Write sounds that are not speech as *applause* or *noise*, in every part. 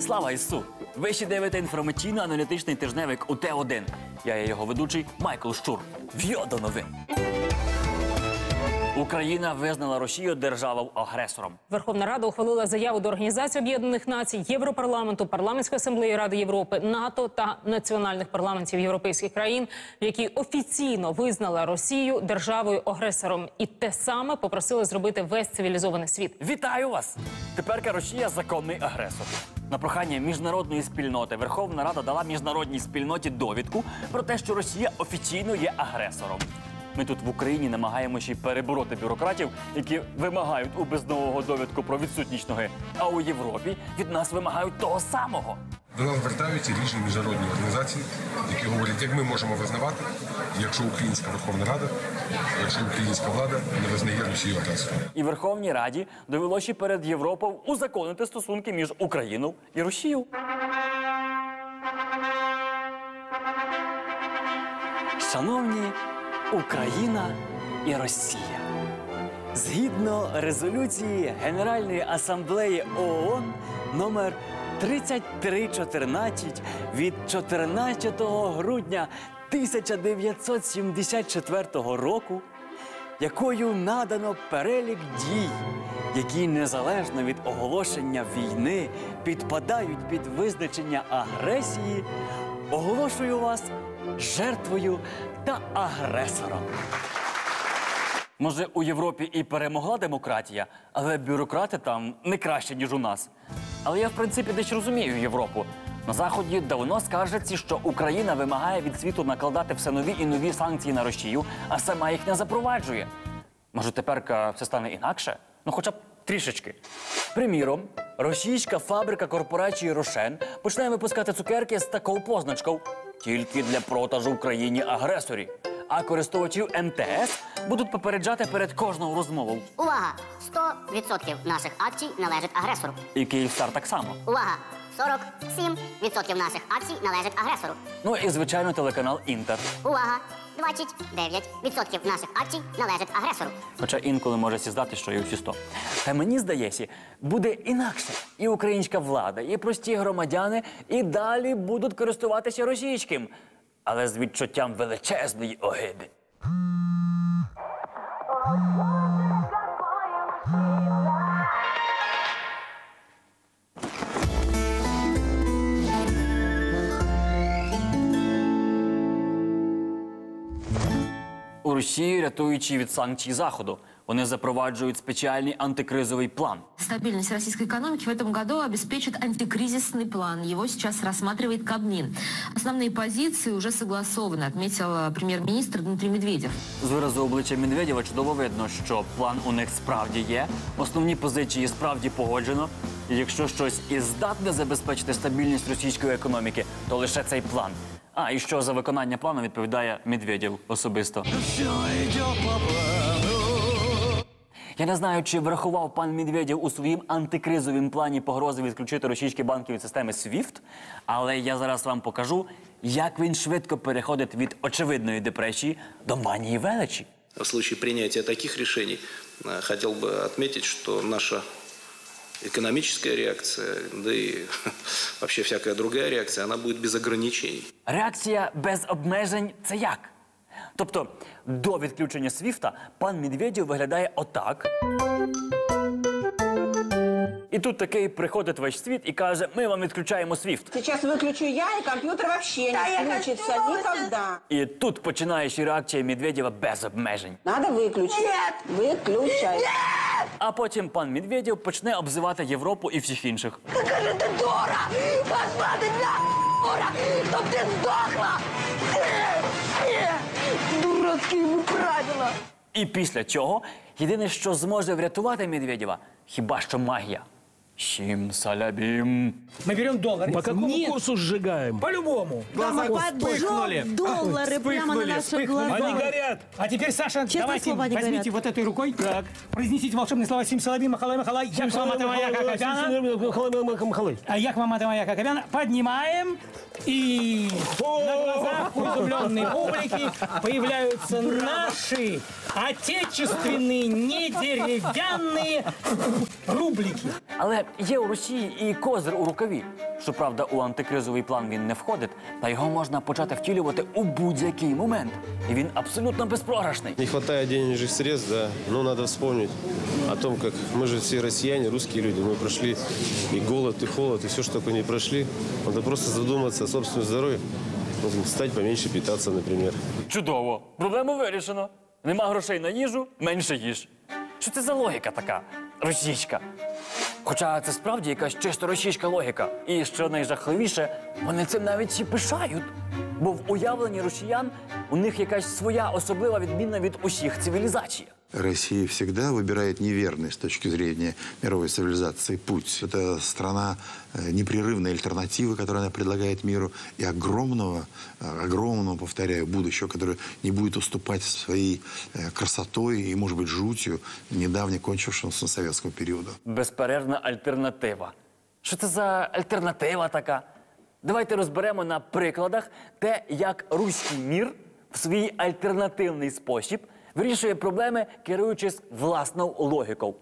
Слава Ісу! Ви ще дивите інформаційно-аналітичний тижневик УТ-1. Я є його ведучий Майкл Щур. В'йо до новин. Україна визнала Росію державою-агресором. Верховна Рада ухвалила заяву до Організації Об'єднаних Націй, Європарламенту, Парламентської асамблеї Ради Європи, НАТО та національних парламентів європейських країн, в якій офіційно визнала Росію державою-агресором, і те саме попросили зробити весь цивілізований світ. Вітаю вас! Теперка Росія законний агресор. На прохання міжнародної спільноти Верховна Рада дала міжнародній спільноті довідку про те, що Росія офіційно є агресором. Ми тут в Україні намагаємося й перебороти бюрократів, які вимагають у безнового довідку про відсутність ноги. А у Європі від нас вимагають того самого. До нас звертаються різні міжнародні організації, які говорять, як ми можемо визнавати, якщо Українська Верховна Рада, якщо українська влада не визнає Росію агресором. І Верховній Раді довелося перед Європою узаконити стосунки між Україною і Росією. Шановні Україна і Росія. Згідно резолюції Генеральної асамблеї ООН номер 3314 від 14 грудня 1974 року, якою надано перелік дій, які незалежно від оголошення війни підпадають під визначення агресії, оголошую вас жертвою та агресором. Може, у Європі і перемогла демократія, але бюрократи там не краще, ніж у нас. Але я, в принципі, дещо розумію Європу. На Заході давно скаржаться, що Україна вимагає від світу накладати все нові і нові санкції на Росію, а сама їх не запроваджує. Може, тепер все стане інакше? Ну, хоча б трішечки. Приміром, російська фабрика корпорації Рошен почне випускати цукерки з такою позначкою тільки для продажу Україні агресорі. А користувачів МТС будуть попереджати перед кожною розмовою. Увага! 100% наших акцій належить агресору. І Київстар так само. Увага! 47% наших акцій належить агресору. Ну і звичайно телеканал Інтер. Увага! 29% наших акцій належить агресору. Хоча інколи може сіздати, що і усі 100. Та мені здається, буде інакше. І українська влада, і прості громадяни і далі будуть користуватися російським, але з відчуттям величезної огиди. Росії, рятуючи від санкцій Заходу, вони запроваджують спеціальний антикризовий план. Стабильность российской экономики в этом году обеспечит антикризисный план. Его сейчас рассматривает Кабмин. Основные позиции уже согласованы, отметил э, премьер-министр Дмитрий Медведев. З виразу обличчя Медведєва чудово видно, що план у них справді є. Основні позиції справді погоджено. І якщо щось і здатне забезпечити стабільність російської економіки, то лише цей план. А і що за виконання плану відповідає Медведєв особисто. Я не знаю, чи врахував пан Медведєв у своїм антикризовім плані погрози відключити російські банки від системи SWIFT, але я зараз вам покажу, як він швидко переходить від очевидної депресії до манії величі. В случае принятия таких решений э, хотел бы отметить, что наша экономическая реакция, да и *laughs* вообще всякая другая реакция, она будет без ограничений. Реакція без обмежень це як? Тобто до відключення Свіфта пан Медведєв виглядає отак. І тут такий приходить весь світ і каже: ми вам відключаємо Свіфт. Сейчас выключу я, и компьютер вообще не включится никогда. І тут починається реакція Медведєва без обмежень. Надо выключить. Выключай. А потім пан Медведєв почне обзивати Європу і всіх інших. Скажи, ты дура! Пошла ты на дура! Чтоб ты сдохла! Дурацкие ему правила! І після цього єдине, що зможе врятувати Медведєва, хіба що магія. Сім салябім. Мы берем доллары. По какому Нет, курсу сжигаем? По-любому. Вспыхнули. доллары *laughs* прямо на Вспыхнули. глазах. Они горят. А теперь, Саша, Честное давайте слово, они возьмите горят. вот этой рукой, так. произнесите волшебные слова Сим Салаби, Махалай, Махалай, Як Мамата моя Какобяна. А Як Мамата моя Какобяна. Поднимаем. И на глазах у изумленной публики появляются наши отечественные, не деревянные рублики. Але є у Росії і козир у рукаві. Щоправда, у антикризовий план він не входить, та його можна почати втілювати у будь-який момент. І він абсолютно безпрограшний. Не хватает денежных средств, да, но надо вспомнить о том, как мы же все россияне, русские люди, мы прошли и голод, и холод, и все, что только не прошли. Надо просто задуматься о собственном здоровье, ну, стать поменьше питаться, например. Чудово, проблему вирішено. Нема грошей на їжу, менше їж. Що це за логіка така? Російська. Хоча це справді якась чисто російська логіка. І що найжахливіше, вони цим навіть і пишають. Бо в уявленні росіян у них якась своя особлива відмінна від усіх цивілізацій. Россия всегда выбирает неверный с точки зрения мировой цивилизации путь. Это страна э, непрерывной альтернативы, которую она предлагает миру, и огромного, э, огромного, повторяю, будущего, которое не будет уступать своей э, красотой и, может быть, жутью недавно кончившегося советского периода. Безперервна альтернатива. Що це за альтернатива така? Давайте розберемо на прикладах те, як руський мір в свій альтернативний спосіб вирішує проблеми, керуючись власною логікою.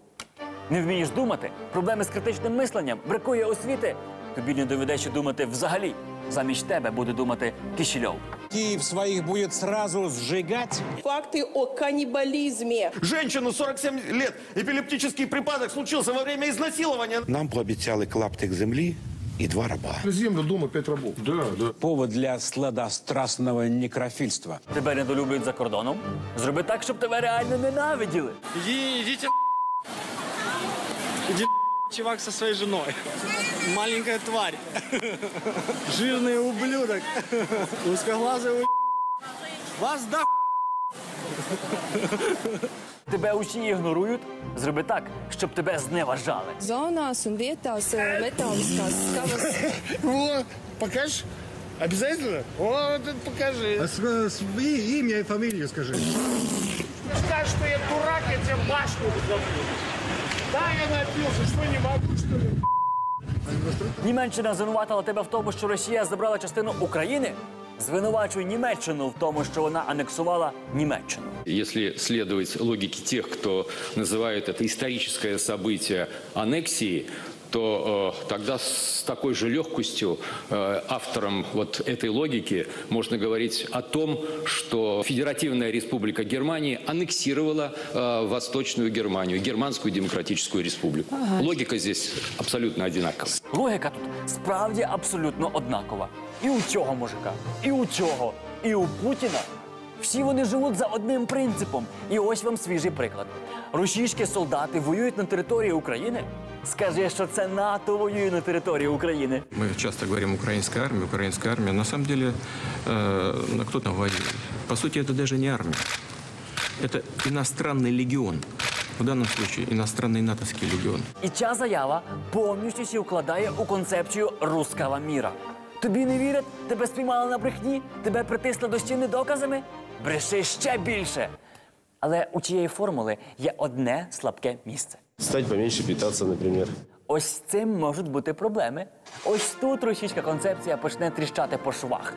Не вмієш думати? Проблеми з критичним мисленням, бракує освіти. Тобі не доведеться думати взагалі. Замість тебе буде думати Кишельов. Киев своих будет сразу сжигать. Факты о каннибализме. Женщину 47 лет, эпилептический припадок случился во время изнасилования. Нам пообіцяли клаптик землі і два раба. Землю, дома, пять рабов. Да, да. Повод для сладострастного некрофильства. Тебе недолюблюють за кордоном. Зроби так, щоб тебе реально ненавиділи. Идите Иди чувак со своей женой. Маленькая тварь. Жирный ублюдок. Узкоглазый у... Вас да Тебе усі ігнорують. Зроби так, щоб тебе зневажали. Zonās un vietās eh, metāliskās skavas О, покажешь? Обязательно? Вот это покажи. имя и фамилию скажи. Скажешь, что я дурак, я тебе башню разобью. Да, я напился, что не могу, что ли? Німеччина звинуватила тебе в тому, що Росія забрала частину України Звинувачуй Німеччину в тому, що вона анексувала Німеччину. Если следовать логике тех, кто называет это историческое событие аннексией, то э, тогда с такой же легкостью э, авторам вот этой логики можно говорить о том, что Федеративная Республика Германии аннексировала э, Восточную Германию, Германскую Демократическую Республику. Логика здесь абсолютно одинакова. Логіка тут справді абсолютно однакова. І у цього мужика, і у цього, і у Путіна. Всі вони живуть за одним принципом. І ось вам свіжий приклад. Російські солдати воюють на території України. Скажи, що це НАТО воює на території України. Мы часто говорим украинская армия, украинская армия. На самом деле, э, на кто там воюет? По сути, это даже не армия. Это иностранный легион. В данном случае иностранный натовский легион. І ця заява повністю сі вкладає у концепцію руского міра. Тобі не вірять, тебе спіймали на брехні, тебе притисли до стіни доказами. Бреши ще більше. Але у цієї формули є одне слабке місце. Стать поменьше питаться, наприклад. Ось цим можуть бути проблеми. Ось тут російська концепція почне тріщати по швах.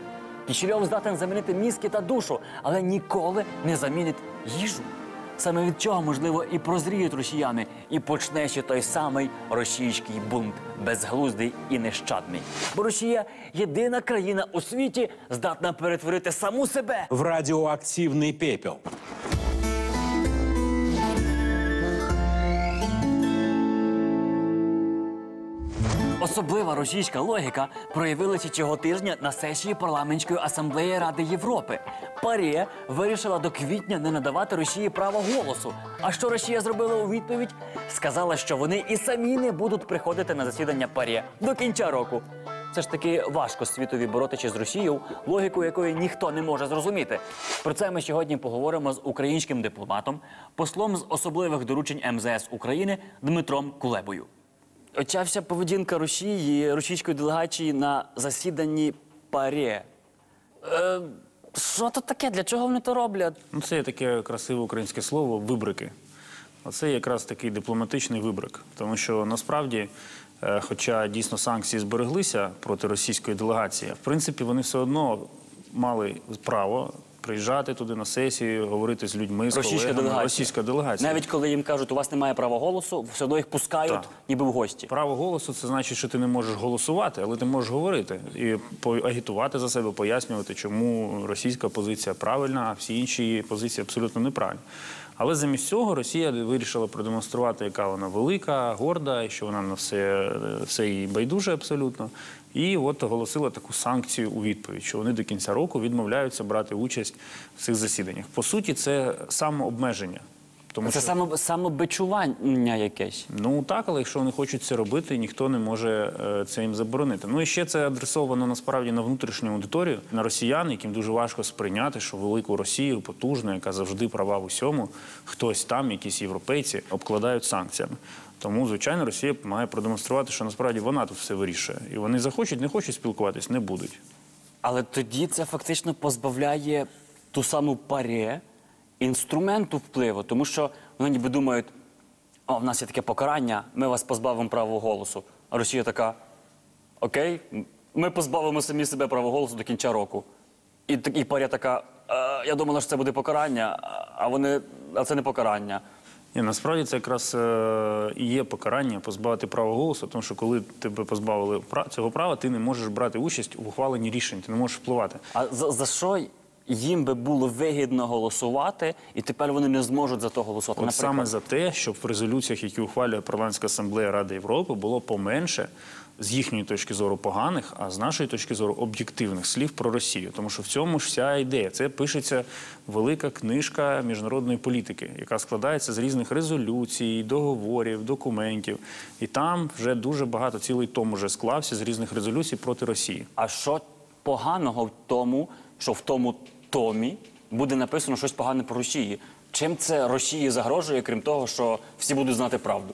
Кічельов здатен замінити мізки та душу, але ніколи не замінить їжу. Саме від чого, можливо, і прозріють росіяни, і почне ще той самий російський бунт, безглуздий і нещадний. Бо Росія єдина країна у світі, здатна перетворити саму себе В радіоактивний пепел. Особлива російська логіка проявилася цього тижня на сесії парламентської асамблеї Ради Європи. Парія вирішила до квітня не надавати Росії право голосу. А що Росія зробила у відповідь? Сказала, що вони і самі не будуть приходити на засідання парія до кінця року. Це ж таки важко світові боротися з Росією, логіку якої ніхто не може зрозуміти. Про це ми сьогодні поговоримо з українським дипломатом, послом з особливих доручень МЗС України Дмитром Кулебою. Оця вся поведінка Росії, російської делегації на засіданні ПАРЄ. Е, що то таке? Для чого вони то роблять? Ну, це є таке красиве українське слово вибрики. Оце якраз такий дипломатичний вибрик. Тому що насправді, е, хоча дійсно санкції збереглися проти російської делегації, в принципі, вони все одно мали право Приїжджати туди на сесію, говорити з людьми, з Російська колегами. делегація. Російська делегація. Навіть коли їм кажуть, у вас немає права голосу, все одно їх пускають, Так. ніби в гості. Право голосу це значить, що ти не можеш голосувати, але ти можеш говорити і агітувати за себе, пояснювати, чому російська позиція правильна, а всі інші позиції абсолютно неправильні. Але замість цього Росія вирішила продемонструвати, яка вона велика, горда, і що вона на все, все їй байдуже абсолютно. І от оголосила таку санкцію у відповідь, що вони до кінця року відмовляються брати участь в цих засіданнях. По суті, це самообмеження. Тому це що- само, самобичування якесь. Ну так, але якщо вони хочуть це робити, ніхто не може е, це їм заборонити. Ну і ще це адресовано насправді на внутрішню аудиторію, на росіян, яким дуже важко сприйняти, що велику Росію, потужну, яка завжди права в усьому, хтось там, якісь європейці, обкладають санкціями. Тому, звичайно, Росія має продемонструвати, що насправді вона тут все вирішує. І вони захочуть, не хочуть спілкуватись, не будуть. Але тоді це фактично позбавляє ту саму паре інструменту впливу, тому що вони ніби думають, о, в нас є таке покарання, ми вас позбавимо права голосу. А Росія така: Окей, ми позбавимо самі себе права голосу до кінця року. І, і паря така, «Е, я думала, що це буде покарання, а вони, а це не покарання. Ні, насправді це якраз е, і є покарання позбавити права голосу, тому що коли тебе позбавили цього права, ти не можеш брати участь у ухваленні рішень, ти не можеш впливати. А за, за що їм би було вигідно голосувати, і тепер вони не зможуть за то голосувати? От саме за те, щоб в резолюціях, які ухвалює парламентська асамблея Ради Європи, було поменше з їхньої точки зору поганих, а з нашої точки зору об'єктивних слів про Росію. Тому що в цьому ж вся ідея. Це пишеться велика книжка міжнародної політики, яка складається з різних резолюцій, договорів, документів. І там вже дуже багато цілий том уже склався з різних резолюцій проти Росії. А що поганого в тому, що в тому томі буде написано щось погане про Росії? Чим це Росії загрожує, крім того, що всі будуть знати правду?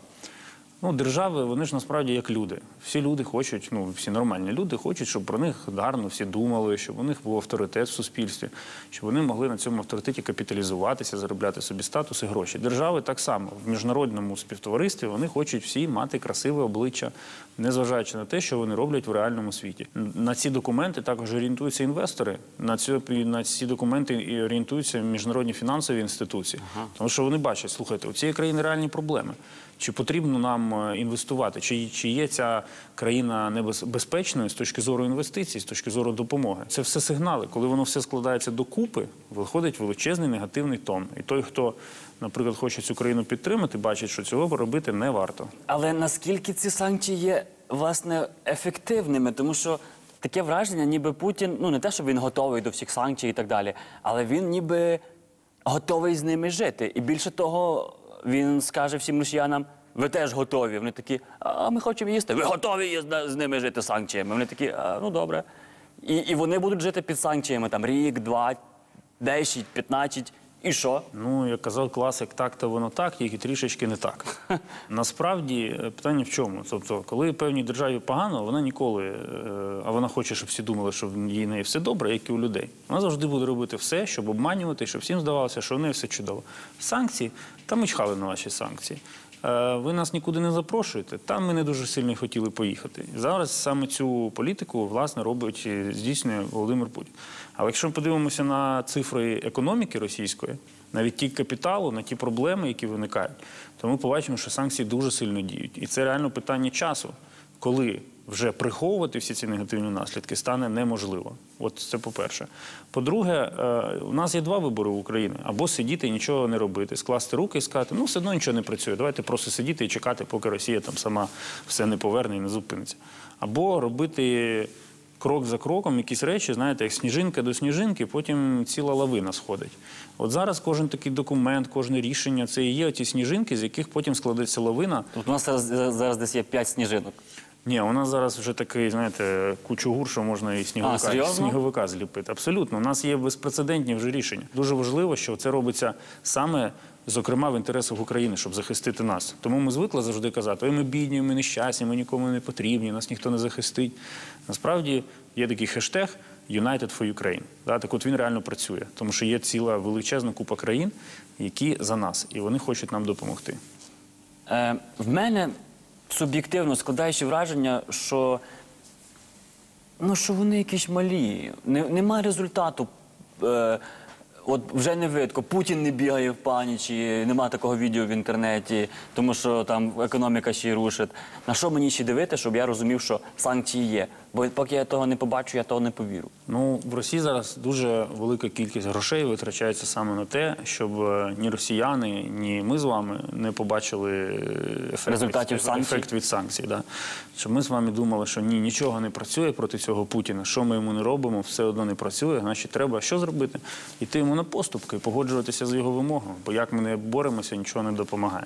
Ну, держави, вони ж насправді як люди. Всі люди хочуть, ну всі нормальні люди хочуть, щоб про них гарно всі думали, щоб у них був авторитет в суспільстві, щоб вони могли на цьому авторитеті капіталізуватися, заробляти собі статус і гроші. Держави так само в міжнародному співтоваристві вони хочуть всі мати красиве обличчя, незважаючи на те, що вони роблять в реальному світі. На ці документи також орієнтуються інвестори. На ці, на ці документи і орієнтуються міжнародні фінансові інституції, тому що вони бачать, слухайте, у цієї країни реальні проблеми. Чи потрібно нам е, інвестувати? Чи, чи є ця країна небезпечною з точки зору інвестицій, з точки зору допомоги? Це все сигнали. Коли воно все складається докупи, виходить величезний негативний тон. І той, хто, наприклад, хоче цю країну підтримати, бачить, що цього робити не варто. Але наскільки ці санкції є власне ефективними? Тому що таке враження, ніби Путін, ну не те, щоб він готовий до всіх санкцій і так далі, але він ніби готовий з ними жити. І більше того, він скаже всім росіянам. Ви теж готові. Вони такі, а ми хочемо їсти. Ви готові з ними жити санкціями. Вони такі, ну добре. І, і вони будуть жити під санкціями там рік, два, десять, п'ятнадцять. І що? Ну, як казав класик, так то воно так, тільки трішечки не так. *laughs* Насправді е, питання в чому? Тобто, коли певній державі погано, вона ніколи, е, а вона хоче, щоб всі думали, що в її неї все добре, як і у людей. Вона завжди буде робити все, щоб обманювати, щоб всім здавалося, що в неї все чудово. Санкції, та ми чхали на ваші санкції. Е, Ви нас нікуди не запрошуєте. Там ми не дуже сильно хотіли поїхати. Зараз саме цю політику власне робить здійснює Володимир Путін. Але якщо ми подивимося на цифри економіки російської, на відтік капіталу, на ті проблеми, які виникають, то ми побачимо, що санкції дуже сильно діють. І це реально питання часу, коли вже приховувати всі ці негативні наслідки стане неможливо. От це по-перше. По-друге, е, у нас є два вибори в Україні: або сидіти і нічого не робити, скласти руки і сказати, ну все одно нічого не працює. Давайте просто сидіти і чекати, поки Росія там сама все не поверне і не зупиниться. Або робити крок за кроком якісь речі, знаєте, як сніжинка до сніжинки, потім ціла лавина сходить. От зараз кожен такий документ, кожне рішення це і є ті сніжинки, з яких потім складеться лавина. Тут у нас зараз, зараз десь є п'ять сніжинок. Ні, у нас зараз вже такий, знаєте, кучугур, що можна і А, сніговика, серйозно? сніговика зліпити. Абсолютно. У нас є безпрецедентні вже рішення. Дуже важливо, що це робиться саме, зокрема, в інтересах України, щоб захистити нас. Тому ми звикли завжди казати, ой, ми бідні, ми нещасні, ми нікому не потрібні, нас ніхто не захистить. Насправді є такий хештег United for Ukraine. Так от він реально працює, тому що є ціла величезна купа країн, які за нас, і вони хочуть нам допомогти. Е, в мене суб'єктивно складаючи враження, що, ну, що вони якісь малі. Не, немає результату. Е, от вже не видко, Путін не бігає в панічі, нема такого відео в інтернеті, тому що там економіка ще й рушить. На що мені ще дивити, щоб я розумів, що санкції є? Бо поки я того не побачу, я того не повірю. Ну, в Росії зараз дуже велика кількість грошей витрачається саме на те, щоб е, ні росіяни, ні ми з вами не побачили е, ефект, Результатів від, санкцій. ефект від санкцій. Да. Щоб ми з вами думали, що ні, нічого не працює проти цього Путіна. Що ми йому не робимо, все одно не працює. Значить, треба що зробити? Іти йому на поступки, погоджуватися з його вимогами. Бо як ми не боремося, нічого не допомагає.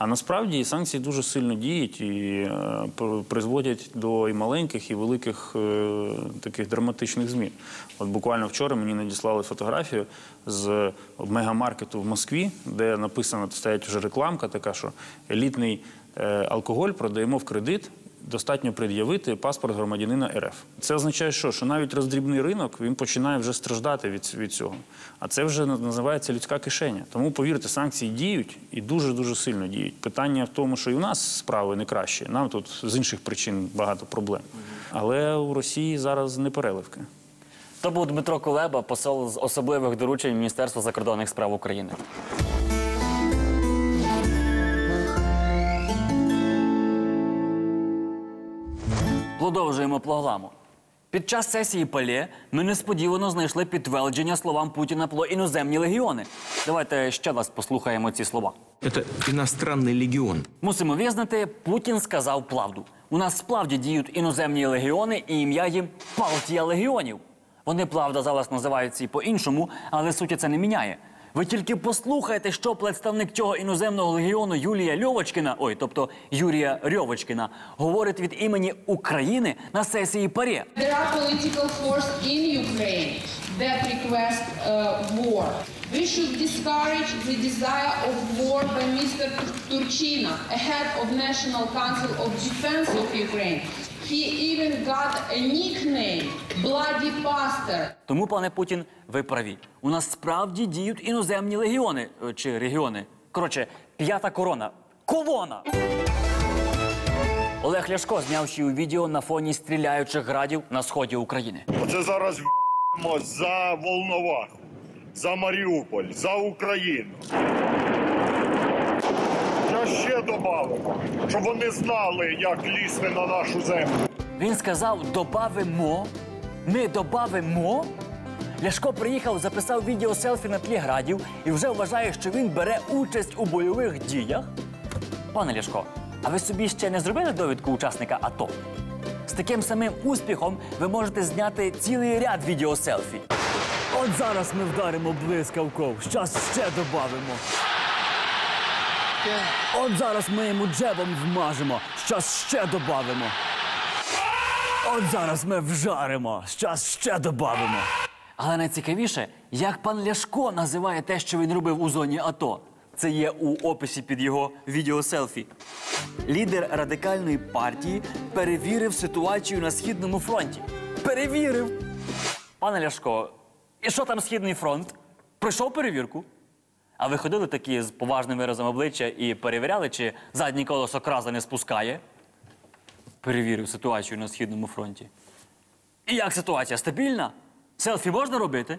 А насправді санкції дуже сильно діють і е, призводять до і маленьких, і великих е, таких драматичних змін. От буквально вчора мені надіслали фотографію з мегамаркету в Москві, де написано, стоять вже рекламка, така що елітний е, алкоголь продаємо в кредит. Достатньо пред'явити паспорт громадянина РФ. Це означає, що? що навіть роздрібний ринок він починає вже страждати від, від цього. А це вже називається людська кишеня. Тому повірте, санкції діють і дуже дуже сильно діють. Питання в тому, що і у нас справи не кращі. Нам тут з інших причин багато проблем. Але у Росії зараз не переливки. То був Дмитро Кулеба, посол з особливих доручень Міністерства закордонних справ України. Продовжуємо програму. Під час сесії Палє ми несподівано знайшли підтвердження словам Путіна про іноземні легіони. Давайте ще раз послухаємо ці слова. Это иностранный легион. Мусимо визнати, Путін сказав правду. У нас справді діють іноземні легіони, і ім'я їм партія легіонів. Вони, правда, зараз називаються і по-іншому, але суті це не міняє. Ви тільки послухайте, що представник цього іноземного легіону Юлія Льовочкіна, ой, тобто Юрія Рьовочкіна, говорить від імені України на сесії ПАРЄ. There are political force in Ukraine that request uh, war. We should discourage the desire of war by Mr. Turchina, head of National Council of Defense of Ukraine. He even got a nickname, Bloody Pastor. Тому, пане Путін, ви праві. У нас справді діють іноземні легіони е, чи регіони. Коротше, п'ята корона. Колона! Олег Ляшко зняв ще у відео на фоні стріляючих градів на сході України. Оце зараз в***мо за Волноваху, за Маріуполь, за Україну. Ще щоб вони знали, як лізти на нашу землю. Він сказав: добавимо. Ми добавимо. Ляшко приїхав, записав відео селфі на тлі градів і вже вважає, що він бере участь у бойових діях. Пане Ляшко, а ви собі ще не зробили довідку учасника АТО? З таким самим успіхом ви можете зняти цілий ряд відеоселфі. От зараз ми вдаримо блискавков, щас ще добавимо. От зараз ми йому джебом вмажемо, щас ще добавимо. От зараз ми вжаримо, щас ще добавимо. Але найцікавіше, як пан Ляшко називає те, що він робив у зоні АТО. Це є у описі під його відеоселфі. Лідер радикальної партії перевірив ситуацію на східному фронті. Перевірив. Пане Ляшко, і що там східний фронт? Пройшов перевірку. А ви ходили такі з поважним виразом обличчя і перевіряли, чи заднє колесо краза не спускає? Перевірив ситуацію на східному фронті. І як ситуація? Стабільна? Селфі можна робити?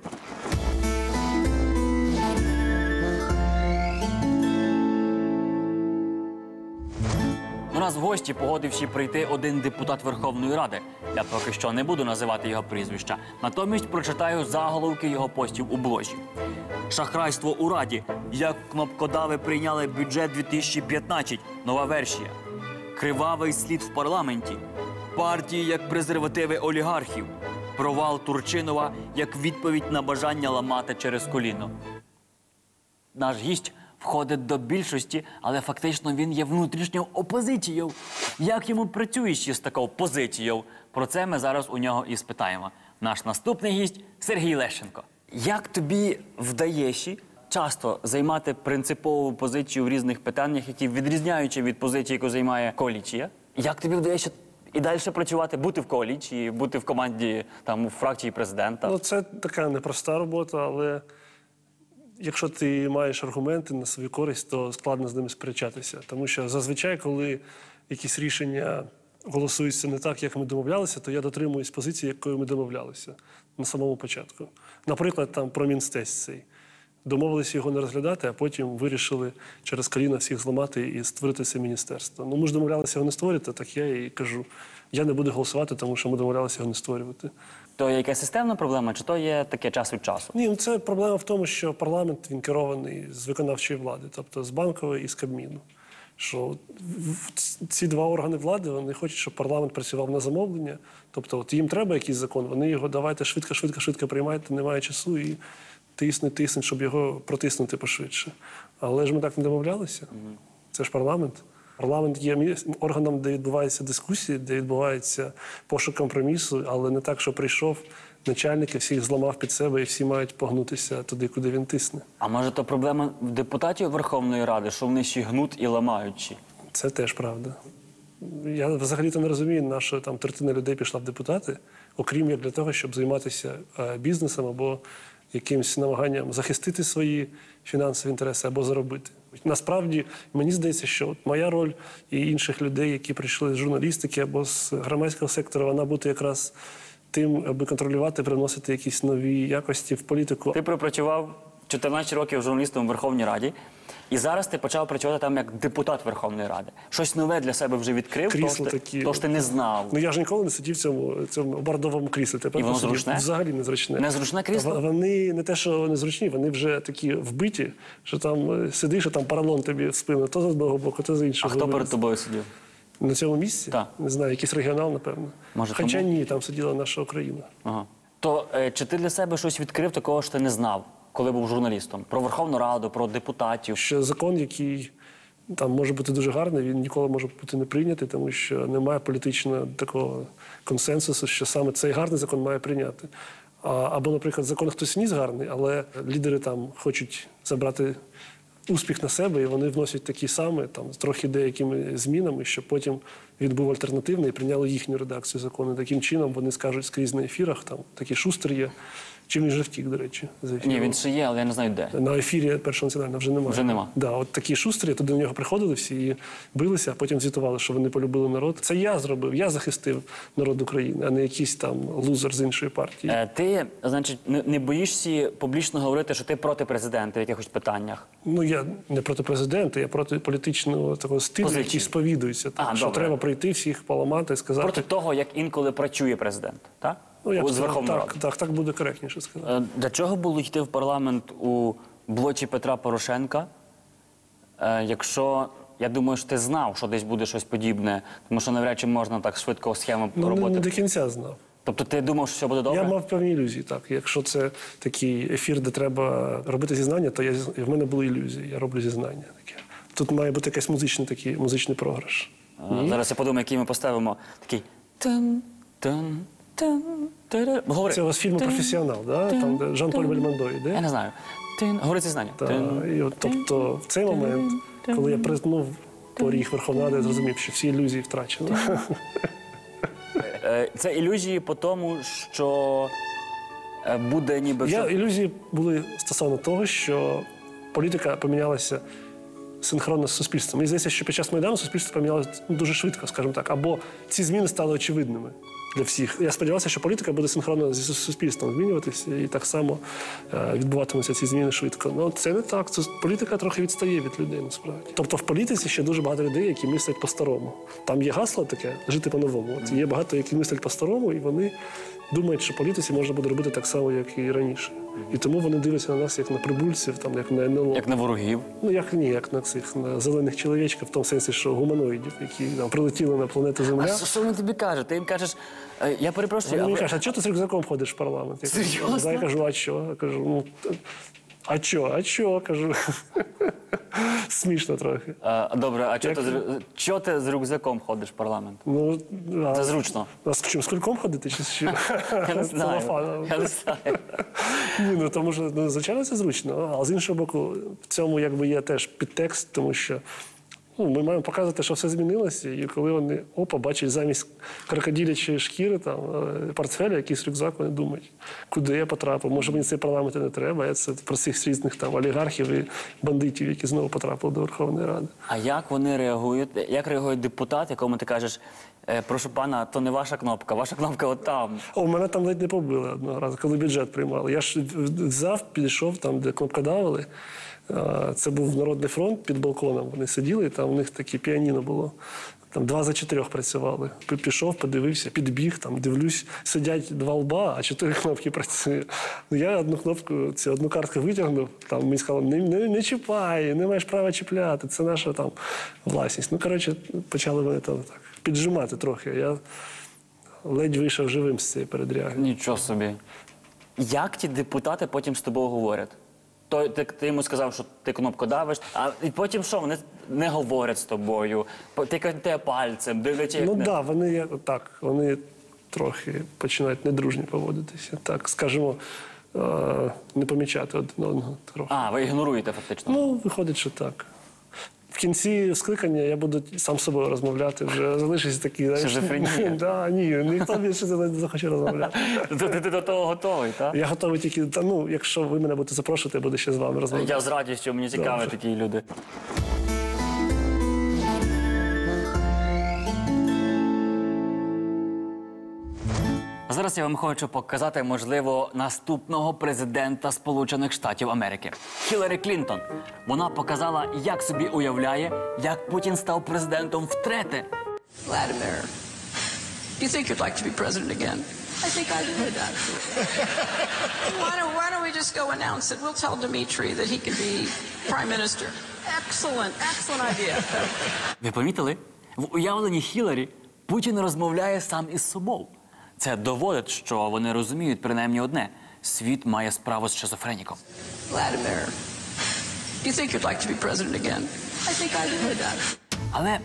Нас в гості погодивши прийти один депутат Верховної Ради. Я поки що не буду називати його прізвища. Натомість прочитаю заголовки його постів у блозі. Шахрайство у Раді. Як кнопкодави прийняли бюджет 2015. Нова версія. Кривавий слід в парламенті. Партії як презервативи олігархів. Провал Турчинова як відповідь на бажання ламати через коліно. Наш гість входить до більшості, але фактично він є внутрішньою опозицією. Як йому працює ще з такою позицією? Про це ми зараз у нього і спитаємо. Наш наступний гість Сергій Лещенко. Як тобі вдається часто займати принципову позицію в різних питаннях, які відрізняються від позиції, яку займає коаліція? Як тобі вдається і далі працювати, бути в коаліції, бути в команді там у фракції президента? Ну, це така непроста робота, але якщо ти маєш аргументи на свою користь, то складно з ними сперечатися. Тому що зазвичай, коли якісь рішення голосуються не так, як ми домовлялися, то я дотримуюсь позиції, якою ми домовлялися на самому початку. Наприклад, там про Мінстець цей. домовилися його не розглядати, а потім вирішили через коліна всіх зламати і створити це міністерство. Ну ми ж домовлялися його не створити, так я і кажу. Я не буду голосувати, тому що ми домовлялися його не створювати. То є якась системна проблема, чи то є таке час від часу? Ні, ну це проблема в тому, що парламент він керований з виконавчої влади, тобто з банкової і з Кабміну. Що ці два органи влади вони хочуть, щоб парламент працював на замовлення. Тобто, от їм треба якийсь закон, вони його давайте швидко, швидко, швидко приймайте, немає часу і тиснуть, тиснуть, щоб його протиснути пошвидше. Але ж ми так не домовлялися. Це ж парламент. Парламент є органом, де відбуваються дискусії, де відбувається пошук компромісу, але не так, що прийшов начальник і всіх зламав під себе, і всі мають погнутися туди, куди він тисне. А може то проблема в депутатів Верховної Ради, що вони ще гнуть і ламаючи? Це теж правда. Я взагалі-то не розумію, на що там третина людей пішла в депутати, окрім як для того, щоб займатися е, бізнесом або якимось намаганням захистити свої фінансові інтереси або заробити. Насправді мені здається, що от моя роль і інших людей, які прийшли з журналістики або з громадського сектору, вона бути якраз тим, аби контролювати, приносити якісь нові якості в політику. Ти пропрацював 14 років журналістом у Верховній Раді, і зараз ти почав працювати там як депутат Верховної Ради. Щось нове для себе вже відкрив, Крісло то, що ти, такі. то, що ти не знав. Ну я ж ніколи не сидів в цьому, цьому бордовому кріслі. Тепер І воно зручне? Взагалі незручне. Незручне крісло? Вони не те, що незручні, вони вже такі вбиті, що там е, сидиш, і там паралон тобі в спину, то з одного боку, то з іншого. А хто перед тобою сидів? На цьому місці? Так. Не знаю, якийсь регіонал, напевно. Може, Хоча тому? ні, там сиділа наша Україна. Ага. То е, чи ти для себе щось відкрив такого, що ти не знав, коли був журналістом? Про Верховну Раду, про депутатів? Що закон, який там може бути дуже гарний, він ніколи може бути не прийнятий, тому що немає політичного такого консенсусу, що саме цей гарний закон має прийняти. Або, наприклад, закон хтось вніс гарний, але лідери там хочуть забрати успіх на себе, і вони вносять такі самі, там з трохи деякими змінами, щоб потім він був альтернативний і прийняли їхню редакцію закону. Таким чином вони скажуть скрізь на ефірах, там такий шустер є. Чим він вже втік, до речі, з ефіру. Ні, він ще є, але я не знаю де. На ефірі першого національного вже немає. Вже нема. Да, от такі шустрі, туди до нього приходили всі і билися, а потім звітували, що вони полюбили народ. Це я зробив, я захистив народ України, а не якийсь там лузер з іншої партії. Е, ти, значить, не, не боїшся публічно говорити, що ти проти президента в якихось питаннях? Ну я не проти президента, я проти політичного такого стилю, Позиції. який сповідується. Так, А, що добре. треба прийти, всіх поламати, сказати. Проти того, як інколи працює президент, так? Ну, я б З Верховної так, Ради. так, так буде коректніше сказати. Е, Для чого було йти в парламент у блоці Петра Порошенка, е, якщо я думаю, що ти знав, що десь буде щось подібне, тому що навряд чи можна так швидко схему Ну, не, роботи. не до кінця знав. Тобто ти думав, що все буде добре? Я мав певні ілюзії. Так, якщо це такий ефір, де треба робити зізнання, то я зіз- в мене були ілюзії. Я роблю зізнання. Таке. Тут має бути якийсь музичний такий музичний програш. А, Зараз я подумаю, який ми поставимо такий тан тан. Говори. Це у вас фільм професіонал, да? там де Жан-Поль. Бельмондо йде. Я не знаю. Тин. Говори знання. Та, і от, тобто в цей момент, коли я признув поріг Верховної Ради, я зрозумів, що всі ілюзії втрачені. *laughs* Е, Це ілюзії по тому, що е, буде ніби Я, ілюзії були стосовно того, що політика помінялася синхронно з суспільством. Мені здається, що під час Майдану суспільство помінялося дуже швидко, скажімо так, або ці зміни стали очевидними для всіх. Я сподівався, що політика буде синхронно зі суспільством змінюватися, і так само е, відбуватимуться ці зміни швидко. Ну це не так. Це політика трохи відстає від людей насправді. Тобто в політиці ще дуже багато людей, які мислять по-старому. Там є гасло таке жити по-новому. От є багато, які мислять по-старому, і вони думають, що політиці можна буде робити так само, як і раніше. І тому вони дивляться на нас як на прибульців, там як на НЛО. як на ворогів. Ну як ні, як на цих на зелених чоловічків, в тому сенсі, що гуманоїдів, які там прилетіли на планету А Земля. що, що вони тобі кажуть? Ти їм кажеш, е, я перепрошую, Вони мені ви- кажуть, а чого ти з рюкзаком ходиш в парламент? Я кажу, Серйозно? «Да». Я кажу, а що? Я кажу, ну а чо, а чо, Кажу. *laughs* Смішно трохи. А, Добре, а чого ти, з чого ти з рюкзаком ходиш в парламент? Ну, а, Це зручно. А з чим, з кульком ходити чи з чим? *laughs* Я не знаю. Целофаном. Я не знаю. Ні, ну тому що ну, звичайно це зручно. А з іншого боку, в цьому якби є теж підтекст, тому що ну, ми маємо показувати, що все змінилося. І коли вони опа, бачать замість крокодилячої шкіри, там е, портфеля, якийсь рюкзак, вони думають, куди я потрапив. Може мені цей парламент не треба. Я це про цих різних там олігархів і бандитів, які знову потрапили до Верховної Ради. А як вони реагують? Як реагує депутат, якому ти кажеш, Е, прошу пана, то не ваша кнопка, ваша кнопка от там. О, мене там ледь не побили одного разу, коли бюджет приймали. Я ж взяв, підійшов там, де кнопкодавили. А, Це був Народний фронт під балконом. Вони сиділи, там у них таке піаніно було. Там два за чотирьох працювали. Пішов, подивився, підбіг, там дивлюсь, сидять два лба, а чотири кнопки працює. Ну я одну кнопку, цю одну картку витягнув. Там мені сказали, не, не, не чіпай, не маєш права чіпляти. Це наша там власність. Ну коротше, почали вони там так піджимати трохи. Я ледь вийшов живим з цієї передряги. Нічого собі. Як ті депутати потім з тобою говорять? То ти, ти йому сказав, що ти кнопку давиш, а і потім що? Вони не говорять з тобою, тикають тебе пальцем, дивлячись. як Ну не... так, да, вони так, вони трохи починають недружні поводитися. Так, скажімо, е, не помічати один одного трохи. А, ви ігноруєте фактично. Ну, виходить, що так. Кінці скликання я буду сам з собою розмовляти. Вже залишиться такі. Да, ні, ніхто більше не захоче розмовляти. *laughs* Ти, до того готовий, так? Я готовий тільки, та, ну, якщо ви мене будете запрошувати, я буду ще з вами розмовляти. Я з радістю, мені цікаві такі люди. А Зараз я вам хочу показати, можливо, наступного президента Сполучених Штатів Америки Хіларі Клінтон. Вона показала, як собі уявляє, як Путін став президентом втретє. Vladimir, do you think you'd like to be president again? I think I would, actually. why, don't, why don't we just go announce it? We'll tell Dmitry that he can be prime minister. Excellent, excellent idea. Ви помітили? В уявленні Хіларі Путін розмовляє сам із собою. Це доводить, що вони розуміють принаймні одне: світ має справу з шизофреніком. Do you think you'd like to be president again? I think I would, actually. Але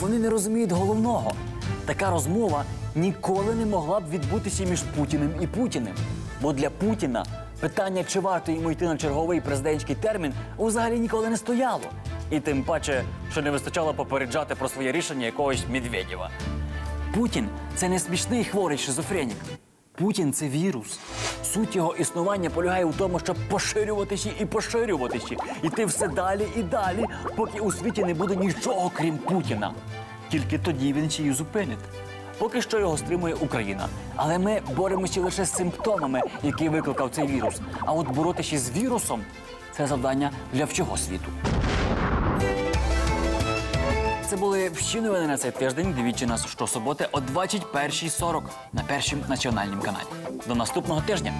вони не розуміють головного. Така розмова ніколи не могла б відбутися між Путіним і Путіним. Бо для Путіна питання, чи варто йому йти на черговий президентський термін, взагалі ніколи не стояло. І тим паче, що не вистачало попереджати про своє рішення якогось Медведєва. Путін це не смішний хворий шизофренік. Путін це вірус. Суть його існування полягає в тому, щоб поширюватися і поширюватися, іти все далі і далі, поки у світі не буде нічого крім Путіна. Тільки тоді він ще й зупинить. Поки що його стримує Україна. Але ми боремося лише з симптомами, які викликав цей вірус. А от боротися з вірусом це завдання для всього світу. Це були всі новини на цей тиждень. Дивіться нас щосуботи о 21.40 на першому національному каналі. До наступного тижня.